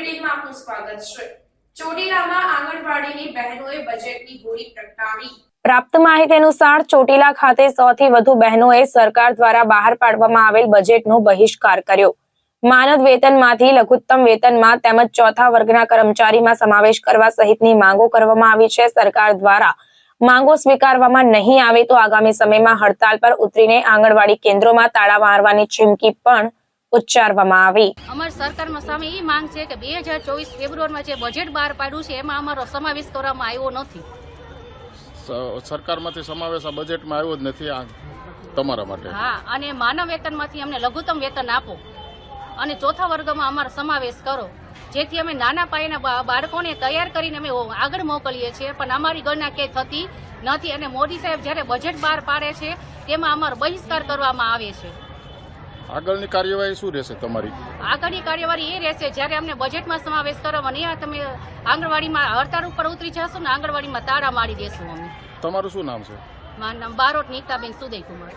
બુલેટિનમાં આપનું સ્વાગત છે. ચોટીલામાં આંગણવાડીની બહેનોએ બજેટની હોળી પ્રગટાવી. પ્રાપ્ત માહિતી અનુસાર ચોટીલા ખાતે સૌથી વધુ બહેનોએ સરકાર દ્વારા બહાર પાડવામાં આવેલ બજેટનો બહિષ્કાર કર્યો. માનદ વેતનમાંથી, લઘુત્તમ વેતનમાં તેમજ ચોથા વર્ગના કર્મચારીમાં સમાવેશ કરવા સહિતની માંગો કરવામાં આવી છે. સરકાર દ્વારા માંગો સ્વીકારવામાં નહીં આવે તો આગામી સમયમાં હડતાલ પર ઉતરીને આંગણવાડી કેન્દ્રોમાં તાળા મારવાની ચીમકી પણ ઉચ્ચારવામાં આવી. અમારી સરકારમાં સામે એ માંગ છે કે બે હજાર ચોવીસ ફેબ્રુઆરીમાં જે બજેટ બહાર પાડ્યું છે એમાં અમારો સમાવેશ કરવામાં આવ્યો નથી. સરકારમાંથી સમાવેશ આ બજેટમાં આવ્યો જ નથી આ તમારા માટે. હા અને માનવ વેતનમાંથી અમને લઘુત્તમ વેતન આપો. અને ચોથા વર્ગમાં અમારો સમાવેશ કરો. જેથી અમે નાના પાયાના બાળકોને તૈયાર કરીને અમે આગળ મોકલીએ છીએ. પણ અમારી ગણના ક્યાંય થતી નથી. અને મોદી સાહેબ જ્યારે બજેટ બહાર પાડે છે તેમાં અમારો બહિષ્કાર કરવામાં આવે છે. આગળની કાર્યવાહી શું રહેશે તમારી? આગળની કાર્યવાહી એ રહેશે જ્યારે અમને બજેટમાં સમાવેશ કરવામાં નહીં તમે આંગણવાડીમાં હડતાળ ઉપર ઉતરી જશો ને આંગણવાડીમાં તાળા મારી દેશું અમે. તમારું શું નામ છે? મારું નામ બારોટ નીતાબેન સુદય કુમાર